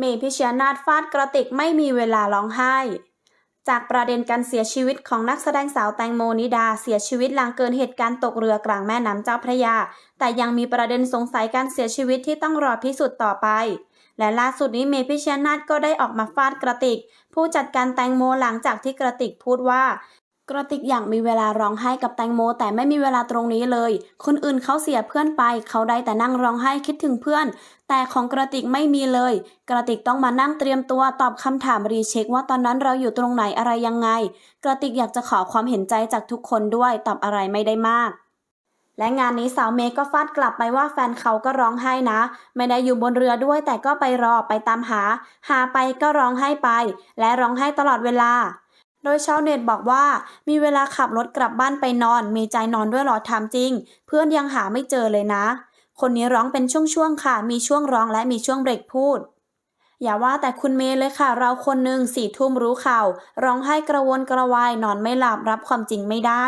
เมพิชยนาถฟาดกระติกไม่มีเวลาร้องไห้ จากประเด็นการเสียชีวิตของนักแสดงสาวแตงโมนิดาเสียชีวิตหลังเกิดเหตุการณ์ตกเรือกลางแม่น้ำเจ้าพระยา แต่ยังมีประเด็นสงสัยการเสียชีวิตที่ต้องรอพิสูจน์ต่อไป และล่าสุดนี้เมพิชยนาถก็ได้ออกมาฟาดกระติก ผู้จัดการแตงโมหลังจากที่กระติกพูดว่า กระติกอยากมีเวลาร้องไห้กับแตงโม แต่ไม่มีเวลาตรงนี้เลย คนอื่นเขาเสียเพื่อนไป เขาได้แต่นั่งร้องไห้คิดถึงเพื่อน แต่ของกระติกไม่มีเลย กระติกต้องมานั่งเตรียมตัวตอบคำถามรีเช็คว่าตอนนั้นเราอยู่ตรงไหนอะไรยังไง กระติกอยากจะขอความเห็นใจจากทุกคนด้วยตอบอะไรไม่ได้มากและงานนี้สาวเมย์ก็ฟาดกลับไปว่าแฟนเขาก็ร้องไห้นะ ไม่ได้อยู่บนเรือด้วยแต่ก็ไปรอไปตามหา หาไปก็ร้องไห้ไป และร้องไห้ตลอดเวลา โดยชาวเน็ตบอกว่ามีเวลาขับรถกลับบ้านไปนอน มีใจนอนด้วยหรอถามจริง เพื่อนยังหาไม่เจอเลยนะ คนนี้ร้องเป็นช่วงๆค่ะ มีช่วงร้องและมีช่วงเบรกพูด อย่าว่าแต่คุณเมย์เลยค่ะ เราคนหนึ่งสี่ทุ่มรู้ข่าว ร้องไห้กระวนกระวายนอนไม่หลับรับความจริงไม่ได้